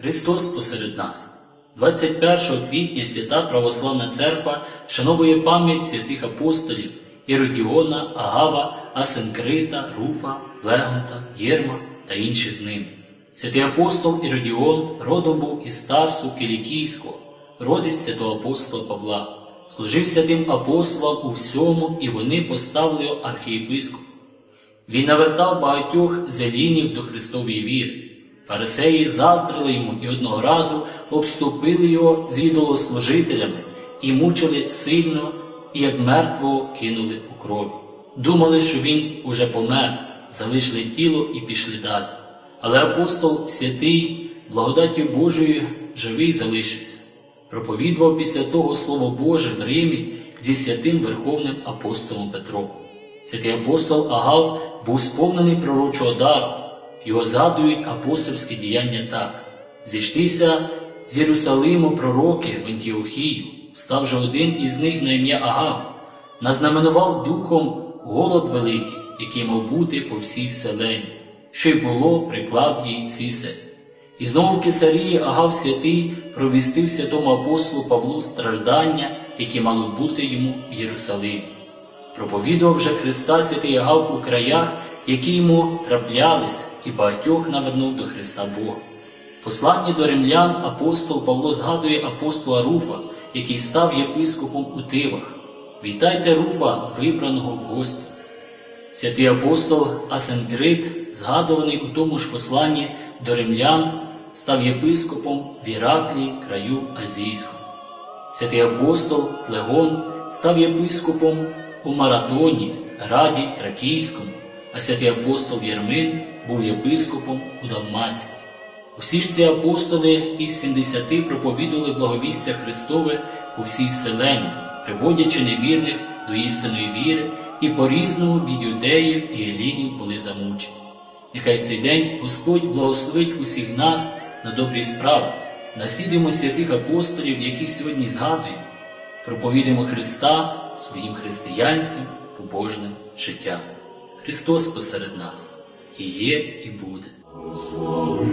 Христос посеред нас. 21 квітня Свята Православна Церква вшановує пам'ять святих апостолів Іродіона, Агава, Асенкрита, Руфа, Легонта, Єрма та інші з ними. Святий апостол Іродіон родом був із Тарсу Кілікійського, родив святого апостола Павла, служив святим апостолам у всьому, і вони поставили його архієпископом. Він навертав багатьох зелінів до Христової віри. Фарисеї заздрили йому і одного разу обступили його з ідолослужителями і мучили сильно, і як мертвого кинули у крові. Думали, що він уже помер, залишили тіло і пішли далі. Але апостол святий, благодаттю Божою, живий залишився. Проповідував після того Слово Боже в Римі зі святим Верховним апостолом Петром. Святий апостол Агав був сповнений пророчого дару. Його згадують апостольські діяння так: зійшлися з Єрусалиму пророки в Антіохію, став же один із них на ім'я Агав, назнаменував духом голод великий, який мав бути по всій вселенні, що й було при Клавдії Цісарі. І знову в Кесарії Агав святий провістив святому апостолу Павлу страждання, які мало бути йому в Єрусалимі. Проповідував вже Христа святий Агав у краях, які йому траплялись, і багатьох навернув до Христа Бога. Посланні до римлян апостол Павло згадує апостола Руфа, який став єпископом у Тивах. Вітайте Руфа, вибраного в Господі. Святий апостол Асенкрит, згадуваний у тому ж посланні до римлян, став єпископом в Іраклії, краю Азійському. Святий апостол Флегон став єпископом у Маратоні, граді Тракійському, а святий апостол Єрмин був єпископом у Далмації. Усі ж ці апостоли із 70 проповідували благовістя Христове по всій вселенні, приводячи невірних до істинної віри, і по-різному від юдеїв і елінів були замучені. Нехай цей день Господь благословить усіх нас на добрі справи, наслідуємо святих апостолів, яких сьогодні згадуємо, проповідуємо Христа своїм християнським побожним життям. Христос посеред нас і є, і буде. Благослови